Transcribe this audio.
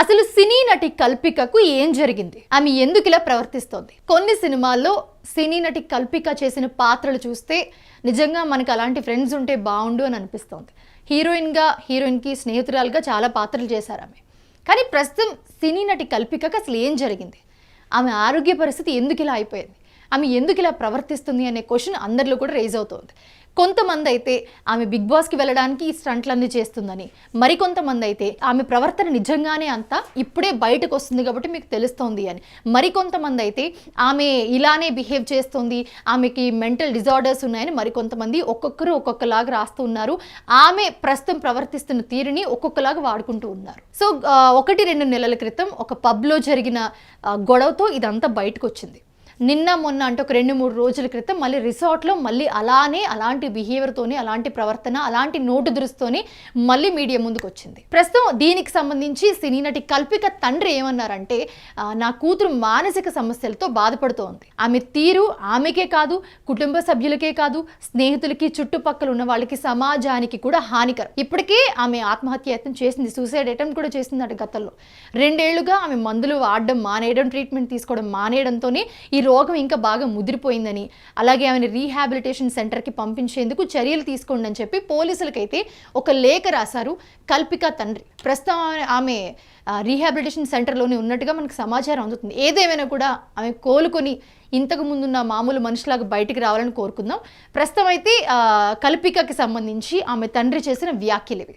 అసలు సినీ నటి కల్పికకు ఏం జరిగింది? ఆమె ఎందుకు ఇలా ప్రవర్తిస్తోంది? కొన్ని సినిమాల్లో సినీ నటి కల్పిక చేసిన పాత్రలు చూస్తే నిజంగా మనకు అలాంటి ఫ్రెండ్స్ ఉంటే బాగుండు అని అనిపిస్తోంది. హీరోయిన్గా హీరోయిన్కి స్నేహితురాలుగా చాలా పాత్రలు చేశారు ఆమె. కానీ ప్రస్తుతం సినీ నటి కల్పికకు అసలు ఏం జరిగింది? ఆమె ఆరోగ్య పరిస్థితి ఎందుకు ఇలా అయిపోయింది? ఆమె ఎందుకు ఇలా ప్రవర్తిస్తుంది అనే క్వశ్చన్ అందరిలో కూడా రేజ్ అవుతోంది. కొంతమంది అయితే ఆమె బిగ్ బాస్కి వెళ్ళడానికి ఈ స్టంట్లన్నీ చేస్తుందని మరికొంతమంది అయితే ఆమె ప్రవర్తన నిజంగానే అంతా ఇప్పుడే బయటకు వస్తుంది కాబట్టి మీకు తెలుస్తోంది అని. మరికొంతమంది అయితే ఆమె ఇలానే బిహేవ్ చేస్తుంది ఆమెకి మెంటల్ డిజార్డర్స్ ఉన్నాయని మరికొంతమంది ఒక్కొక్కరు ఒక్కొక్కలాగా రాస్తూ ఉన్నారు. ఆమె ప్రస్తుతం ప్రవర్తిస్తున్న తీరుని ఒక్కొక్కలాగా వాడుకుంటూ ఉన్నారు. సో ఒకటి రెండు నెలల క్రితం ఒక పబ్లో జరిగిన గొడవతో ఇదంతా బయటకు వచ్చింది నిన్న మొన్న అంటే ఒక రెండు మూడు రోజుల క్రితం మళ్ళీ రిసార్ట్లో మళ్ళీ అలానే అలాంటి బిహేవియర్తోని అలాంటి ప్రవర్తన అలాంటి నోటు దురుస్తోని మళ్ళీ మీడియా ముందుకు వచ్చింది ప్రస్తుతం దీనికి సంబంధించి సినీ నటి కల్పిక తండ్రి ఏమన్నారంటే నా కూతురు మానసిక సమస్యలతో బాధపడుతోంది. ఆమె తీరు ఆమెకే కాదు కుటుంబ సభ్యులకే కాదు స్నేహితులకి చుట్టుపక్కల ఉన్న వాళ్ళకి సమాజానికి కూడా హానికరం. ఇప్పటికే ఆమె ఆత్మహత్య యత్నం చేసింది సూసైడ్ అటెంప్ట్ కూడా చేసిందట గతంలో. రెండేళ్ళుగా ఆమె మందులు వాడడం మానేయడం ట్రీట్మెంట్ తీసుకోవడం మానేయడంతోనే ఈ రోగం ఇంకా బాగా ముదిరిపోయిందని అలాగే ఆమెను రీహాబిలిటేషన్ సెంటర్కి పంపించేందుకు చర్యలు తీసుకోండి అని చెప్పి పోలీసులకైతే ఒక లేఖ రాశారు కల్పిక తండ్రి. ప్రస్తుతం ఆమె- రీహాబిలిటేషన్ సెంటర్లోనే ఉన్నట్టుగా మనకు సమాచారం అందుతుంది. ఏదేమైనా కూడా ఆమె కోలుకొని ఇంతకు ముందున్న మామూలు మనిషిలాగా బయటికి రావాలని కోరుకుందాం. ప్రస్తుతం అయితే కల్పికకి సంబంధించి ఆమె తండ్రి చేసిన వ్యాఖ్యలు ఇవి.